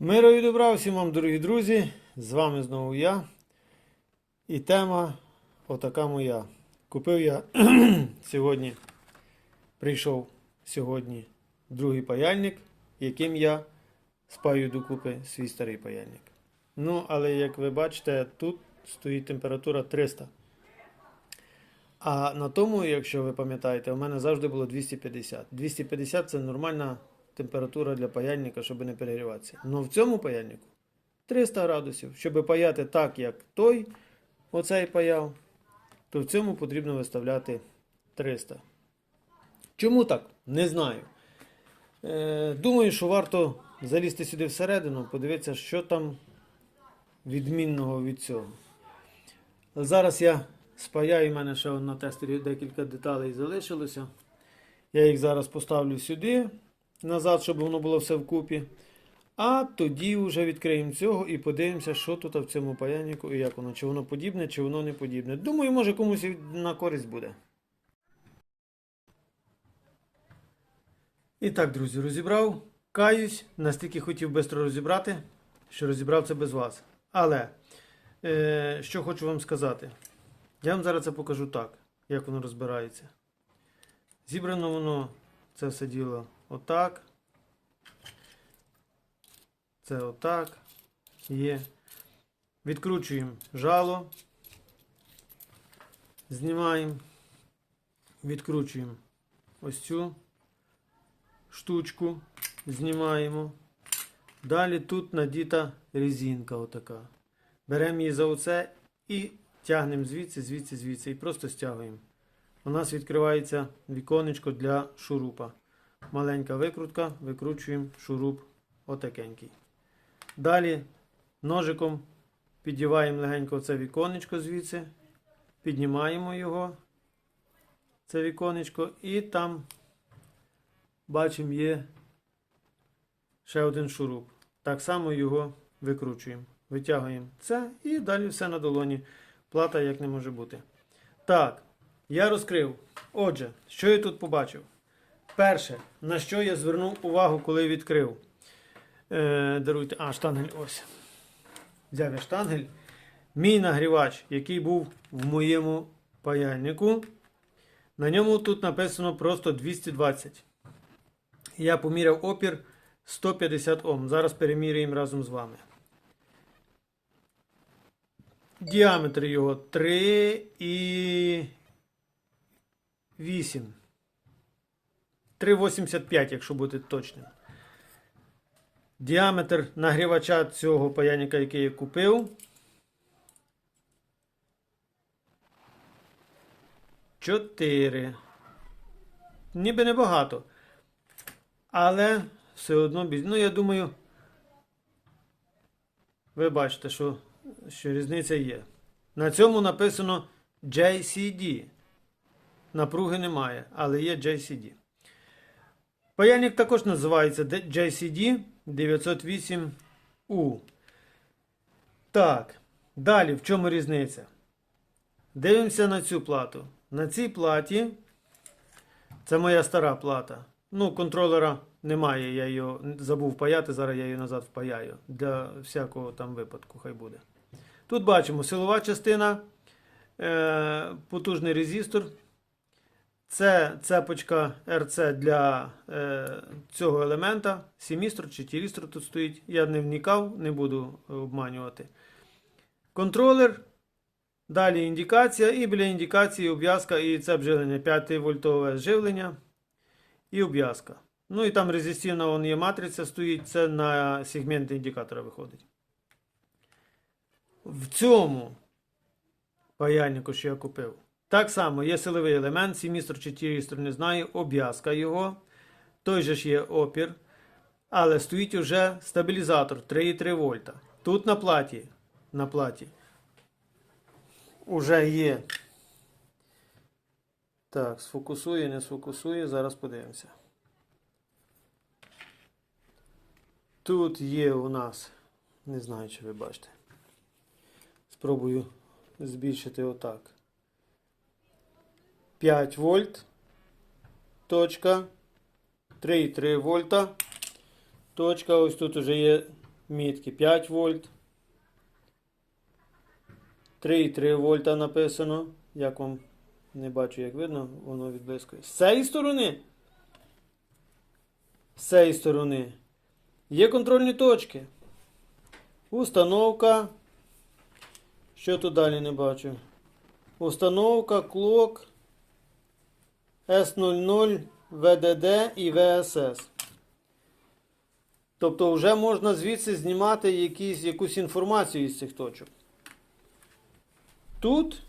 Миру і добра всім вам, дорогі друзі! З вами знову я. І тема отака моя. Купив я сьогодні, прийшов сьогодні другий паяльник, яким я спаю докупи свій старий паяльник. Ну, але як ви бачите, тут стоїть температура 300. А на тому, якщо ви пам'ятаєте, у мене завжди було 250. 250 це нормальна температура для паяльника, щоб не перегріватися. Но в цьому паяльнику 300 градусів. Щоб паяти так, як той, оцей паяв, то в цьому потрібно виставляти 300. Чому так? Не знаю. Е, думаю, що варто залізти сюди всередину, подивитися, що там відмінного від цього. Зараз я спаяю, у мене ще на тестері декілька деталей залишилося. Я їх зараз поставлю сюди, назад, щоб воно було все вкупі. А тоді вже відкриємо цього і подивимося, що тут в цьому паяльнику і як воно, чи воно подібне, чи воно не подібне. Думаю, може комусь на користь буде. І так, друзі, розібрав. Каюсь, настільки хотів швидко розібрати, що розібрав це без вас. Але е, що хочу вам сказати. Я вам зараз це покажу так, як воно розбирається. Зібрано воно це все діло отак. Це отак. Є. Відкручуємо жало. Знімаємо. Відкручуємо ось цю штучку. Знімаємо. Далі тут надіта резинка отака. Беремо її за оце і тягнемо звідси, звідси, звідси. І просто стягуємо. У нас відкривається віконечко для шурупа. Маленька викрутка, викручуємо шуруп отакенький. Далі ножиком піддіваємо легенько це віконечко звідси, піднімаємо його, це віконечко, і там бачимо є ще один шуруп. Так само його викручуємо. Витягуємо це і далі все на долоні. Плата як не може бути. Так, я розкрив. Отже, що я тут побачив? Перше, на що я звернув увагу, коли відкрив. Е, даруйте, а, штангель ось. Взяв я штангель. Мій нагрівач, який був в моєму паяльнику. На ньому тут написано просто 220. Я поміряв опір 150 Ом. Зараз переміряємо разом з вами. Діаметр його 3 і 8. 3,85, якщо бути точним. Діаметр нагрівача цього паяльника, який я купив. 4. Ніби небагато. Але все одно біз- Ну, я думаю, ви бачите, що, що різниця є. На цьому написано JCD. Напруги немає, але є JCD. Паяльник також називається JCD 908U. Так, далі в чому різниця? Дивимося на цю плату. На цій платі, це моя стара плата. Ну, контролера немає, я її забув паяти, зараз я її назад впаяю. Для всякого там випадку, хай буде. Тут бачимо силова частина, е, потужний резистор. Це цепочка RC для е, цього елемента. Сімістр чи тірістр тут стоїть. Я не вникав, не буду обманювати. Контролер. Далі індикація. І біля індикації обв'язка і це живлення 5 вольтове живлення і обв'язка. Ну і там резистивна вон є матриця стоїть, це на сегменти індикатора виходить. В цьому паяльнику, що я купив. Так само є силовий елемент, сімістр чи тірістр, не знаю, обв'язка його. Той же ж є опір. Але стоїть уже стабілізатор 3,3 вольта. Тут на платі, на платі уже є. Так, сфокусує, не сфокусує, зараз подивимося. Тут є у нас, не знаю, чи ви бачите. Спробую збільшити отак. 5 вольт. Точка. 3,3 вольта. Точка. Ось тут вже є мітки 5 вольт. 3,3 вольта написано. Як вам не бачу, як видно, воно відблискує. З цієї сторони. З цієї сторони. Є контрольні точки. Установка. Що тут далі не бачу? Установка, клок S00, VDD і VSS. Тобто вже можна звідси знімати якісь, якусь інформацію із цих точок. Тут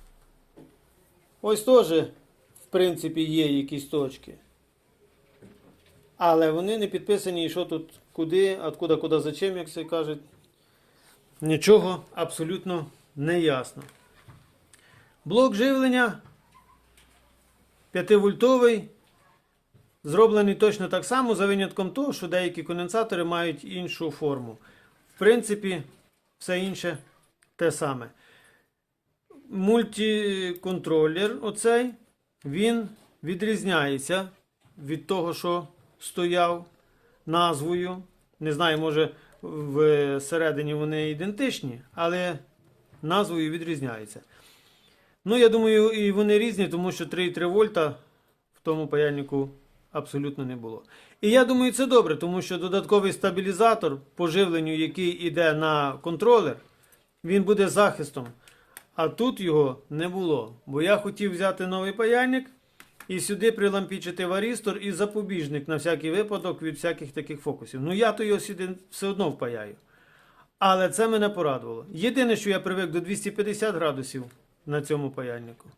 ось теж, в принципі, є якісь точки. Але вони не підписані, і що тут, куди, откуда, куди, зачем, як це кажуть. Нічого абсолютно не ясно. Блок живлення 5-вольтовий. Зроблений точно так само, за винятком того, що деякі конденсатори мають іншу форму. В принципі, все інше те саме. Мультиконтролер, оцей, він відрізняється від того, що стояв назвою. Не знаю, може всередині вони ідентичні, але назвою відрізняються. Ну, я думаю, і вони різні, тому що 3,3 вольта в тому паяльнику абсолютно не було. І я думаю, це добре, тому що додатковий стабілізатор по живленню, який йде на контролер, він буде захистом. А тут його не було. Бо я хотів взяти новий паяльник і сюди прилампічити варістор і запобіжник на всякий випадок від всяких таких фокусів. Ну я то його сюди все одно впаяю. Але це мене порадувало. Єдине, що я привик до 250 градусів на цьому паяльнику.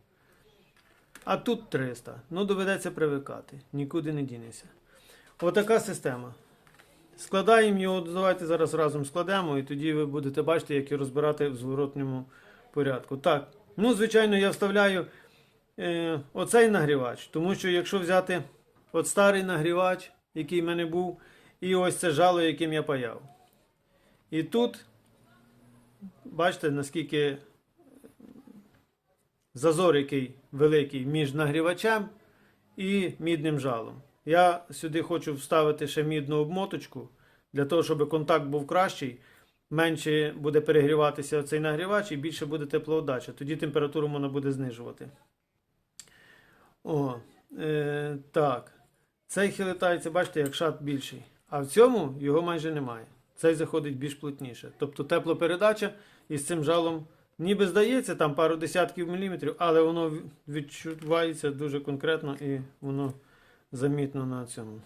А тут 300. Ну, доведеться привикати. Нікуди не дінеться. Отака система. Складаємо його, давайте зараз разом складемо, і тоді ви будете бачити, як його розбирати в зворотньому порядку. Так, ну, звичайно, я вставляю е, оцей нагрівач, тому що якщо взяти от старий нагрівач, який в мене був, і ось це жало, яким я паяв. І тут, бачите, наскільки зазор, який великий між нагрівачем і мідним жалом. Я сюди хочу вставити ще мідну обмоточку, для того, щоб контакт був кращий. Менше буде перегріватися цей нагрівач і більше буде теплоотдача. Тоді температуру можна буде знижувати. О, е, так. Цей хилитається, бачите, як шат більший. А в цьому його майже немає. Цей заходить більш плотніше. Тобто теплопередача із цим жалом ніби здається, там пару десятків міліметрів, але воно відчувається дуже конкретно і воно замітно на цьому.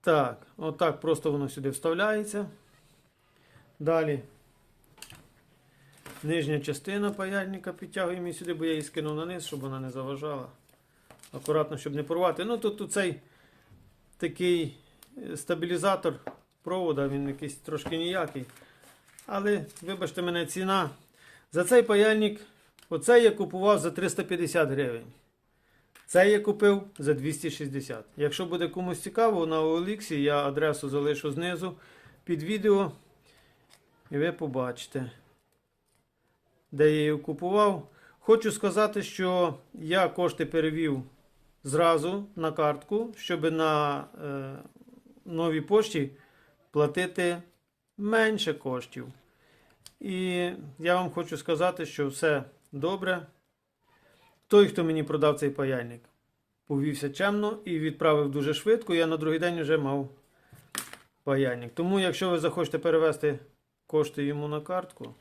Так, отак просто воно сюди вставляється. Далі нижня частина паяльника підтягуємо сюди, бо я її скинув на низ, щоб вона не заважала. Акуратно, щоб не порвати. Ну тут цей такий е, стабілізатор провода, він якийсь трошки ніякий. Але, вибачте мене, ціна. За цей паяльник, оцей я купував за 350 гривень. Цей я купив за 260. Якщо буде комусь цікаво, на OLX я адресу залишу знизу під відео. І ви побачите, де я його купував. Хочу сказати, що я кошти перевів зразу на картку, щоб на е, новій пошті платити менше коштів. І я вам хочу сказати, що все добре. Той, хто мені продав цей паяльник, повівся чемно і відправив дуже швидко. Я на другий день вже мав паяльник. Тому, якщо ви захочете перевести кошти йому на картку,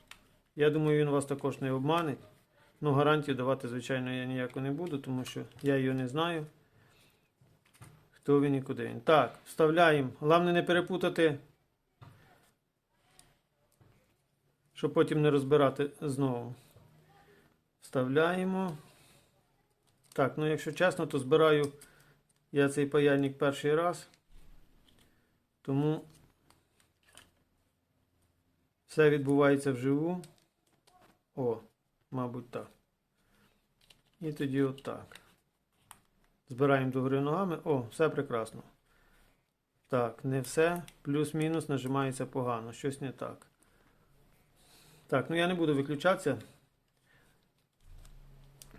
я думаю, він вас також не обманить. Ну, гарантію давати, звичайно, я ніяку не буду, тому що я її не знаю. Хто він і куди він. Так, вставляємо. Головне не перепутати щоб потім не розбирати знову. Вставляємо. Так, ну якщо чесно, то збираю я цей паяльник перший раз. Тому все відбувається вживу. О, мабуть, так. І тоді отак. Збираємо догори ногами. О, все прекрасно. Так, не все. Плюс-мінус нажимається погано. Щось не так. Так, ну я не буду виключатися,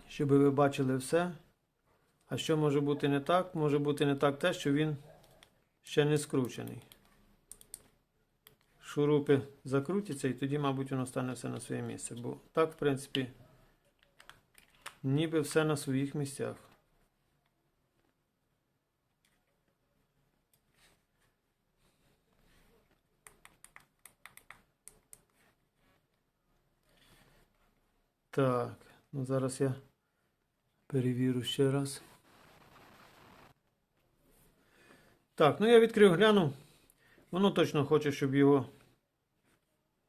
щоб ви бачили все. А що може бути не так? Може бути не так те, що він ще не скручений. шурупи закрутяться, і тоді, мабуть, воно стане все на своє місце. Бо так, в принципі, ніби все на своїх місцях. Так, ну зараз я перевірю ще раз. Так, ну я відкрив глянув. Воно точно хоче, щоб його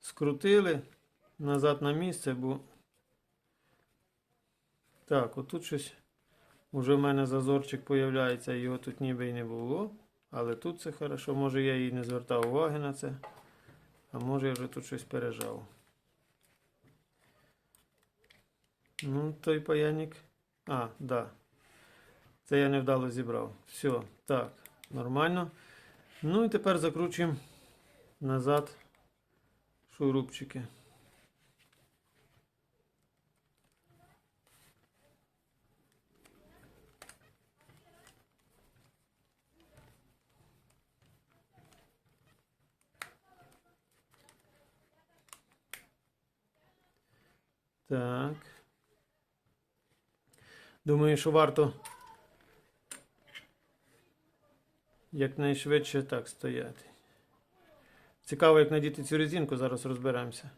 скрутили назад на місце, бо. Так, отут щось. Уже в мене зазорчик появляється, його тут ніби й не було. Але тут це хорошо. Може я і не звертав уваги на це. А може я вже тут щось пережав. Ну, той паяльник. А, да. Це я невдало зібрав. Все, так, нормально. Ну і тепер закручуємо назад шурупчики. Так. Думаю, що варто якнайшвидше так стояти. Цікаво, як надіти цю резинку, зараз розберемося.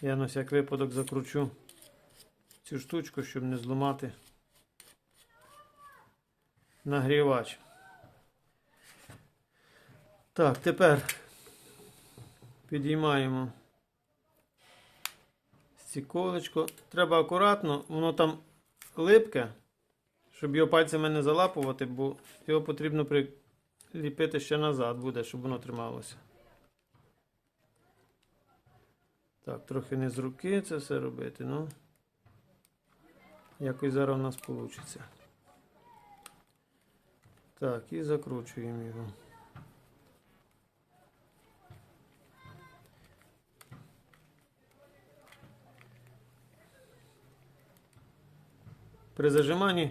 Я на всяк випадок закручу цю штучку, щоб не зламати нагрівач. Так, тепер підіймаємо стіколечко. Треба акуратно, воно там липке, щоб його пальцями не залапувати, бо його потрібно приліпити ще назад буде, щоб воно трималося. Так, трохи не з руки це все робити, ну. Якось зараз у нас вийде. Так, і закручуємо його. При зажиманні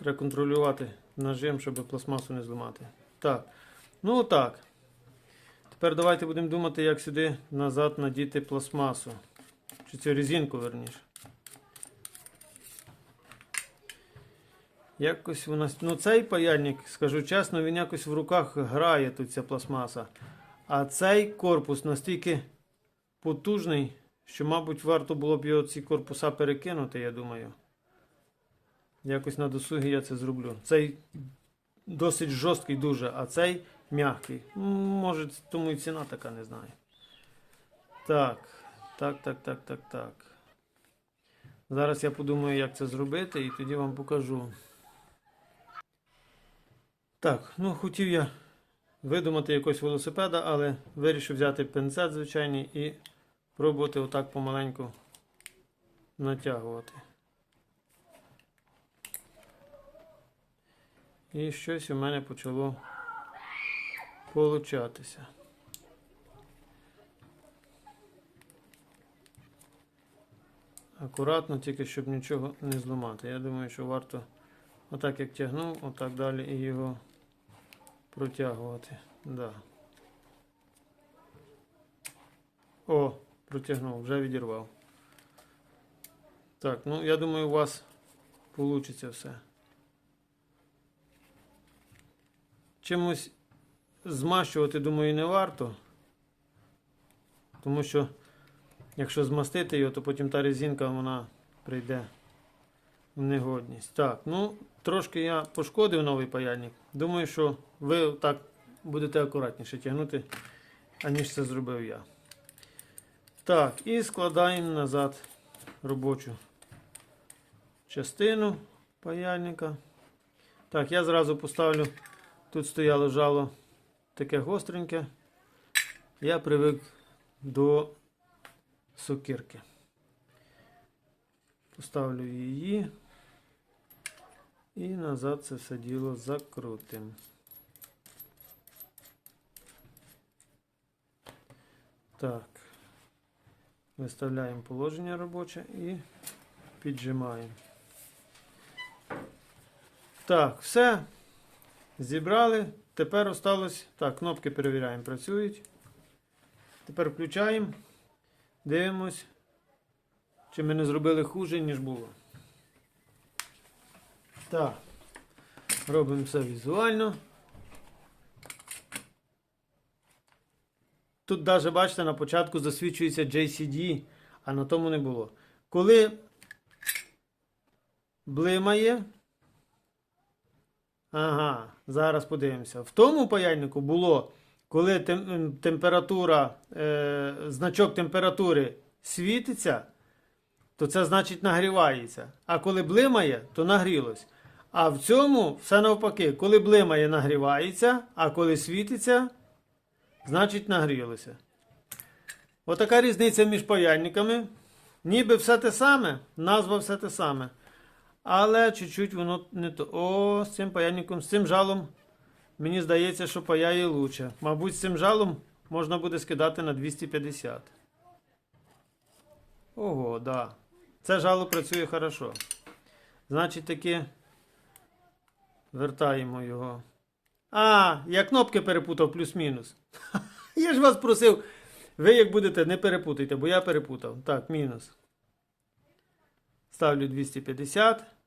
треба контролювати нажим, щоб пластмасу не зламати. Так. Ну так. Тепер давайте будемо думати, як сюди назад надіти пластмасу. Чи цю резинку верніше. Якось вона. Ну цей паяльник, скажу чесно, він якось в руках грає тут ця пластмаса. А цей корпус настільки потужний, що, мабуть, варто було б його ці корпуса перекинути, я думаю. Якось на досугі я це зроблю. Цей досить жорсткий дуже, а цей м'який. Може, тому і ціна така, не знаю. Так, так, так, так, так, так. Зараз я подумаю, як це зробити, і тоді вам покажу. Так, ну хотів я видумати якогось велосипеда, але вирішив взяти пинцет звичайний і пробувати отак помаленьку натягувати. І щось у мене почало получатися. Акуратно, тільки щоб нічого не зламати. Я думаю, що варто отак як тягнув, отак далі і його протягувати. Да. О, протягнув, вже відірвав. Так, ну я думаю, у вас вийде все. Чимось змащувати, думаю, не варто. Тому що, якщо змастити його, то потім та резинка вона прийде в негодність. Так, ну, трошки я пошкодив новий паяльник. Думаю, що ви так будете акуратніше тягнути, аніж це зробив я. Так, і складаємо назад робочу частину паяльника. Так, я зразу поставлю. Тут стояло жало таке гостреньке. Я привик до сокирки. Поставлю її і назад це все діло закрутимо. Так, виставляємо положення робоче і піджимаємо. Так, все. Зібрали. тепер осталось. Так, кнопки перевіряємо, працюють. Тепер включаємо. Дивимось, чи ми не зробили хуже, ніж було. Так. Робимо все візуально. Тут навіть, бачите, на початку засвідчується JCD, а на тому не було. Коли блимає. Ага, зараз подивимося. В тому паяльнику було, коли тем- ем, температура, е, значок температури світиться, то це значить нагрівається. А коли блимає, то нагрілось. А в цьому все навпаки, коли блимає, нагрівається, а коли світиться, значить нагрілося. Отака різниця між паяльниками. Ніби все те саме, назва все те саме. Але чуть-чуть воно не то. О, з цим паяльником, з цим жалом, мені здається, що паяє лучше. Мабуть, з цим жалом можна буде скидати на 250. Ого, да. Це жало працює хорошо. Значить, таки вертаємо його. А, я кнопки перепутав плюс-мінус. Я ж вас просив. Ви як будете, не перепутайте, бо я перепутав. Так, мінус. Ставлю 250.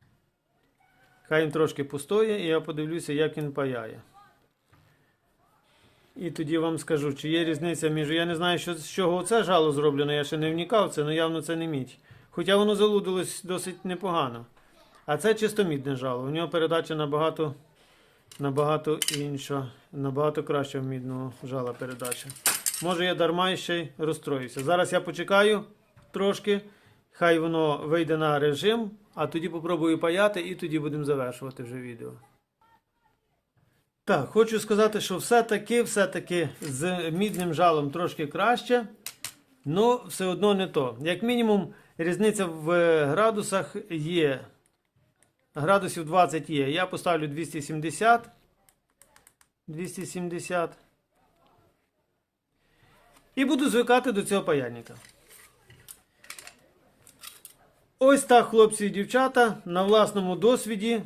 Хай він трошки постоє, і я подивлюся, як він паяє. І тоді вам скажу, чи є різниця між. Я не знаю, що, з чого це жало зроблено, я ще не вникав це, але явно це не мідь. Хоча воно залудилось досить непогано. А це чисто мідне жало. У нього передача набагато, набагато інша, набагато краща в мідного жала передача. Може я дарма ще й розстроюся. Зараз я почекаю трошки, хай воно вийде на режим, а тоді попробую паяти і тоді будемо завершувати вже відео. Так, хочу сказати, що все-таки, все-таки з мідним жалом трошки краще, але все одно не то. Як мінімум, різниця в градусах є. Градусів 20 є. Я поставлю 270. 270. І буду звикати до цього паяльника. Ось так, хлопці і дівчата, на власному досвіді.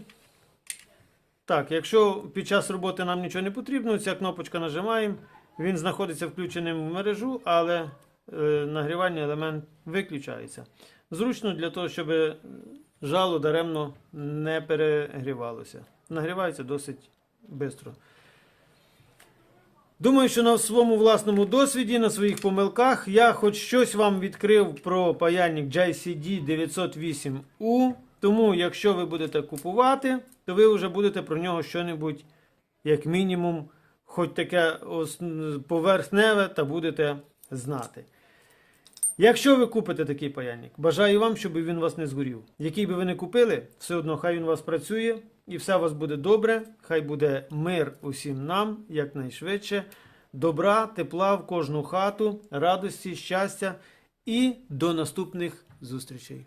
Так, якщо під час роботи нам нічого не потрібно, ця кнопочка нажимаємо. Він знаходиться включеним в мережу, але е, нагрівальний елемент виключається. Зручно для того, щоб жало даремно не перегрівалося. Нагрівається досить швидко. Думаю, що на своєму власному досвіді, на своїх помилках, я хоч щось вам відкрив про паяльник JCD 908U. Тому, якщо ви будете купувати, то ви вже будете про нього щонебудь, як мінімум, хоч таке поверхневе, та будете знати. Якщо ви купите такий паяльник, бажаю вам, щоб він вас не згорів. Який би ви не купили, все одно хай він у вас працює і все у вас буде добре. Хай буде мир усім нам якнайшвидше. Добра, тепла в кожну хату, радості, щастя і до наступних зустрічей.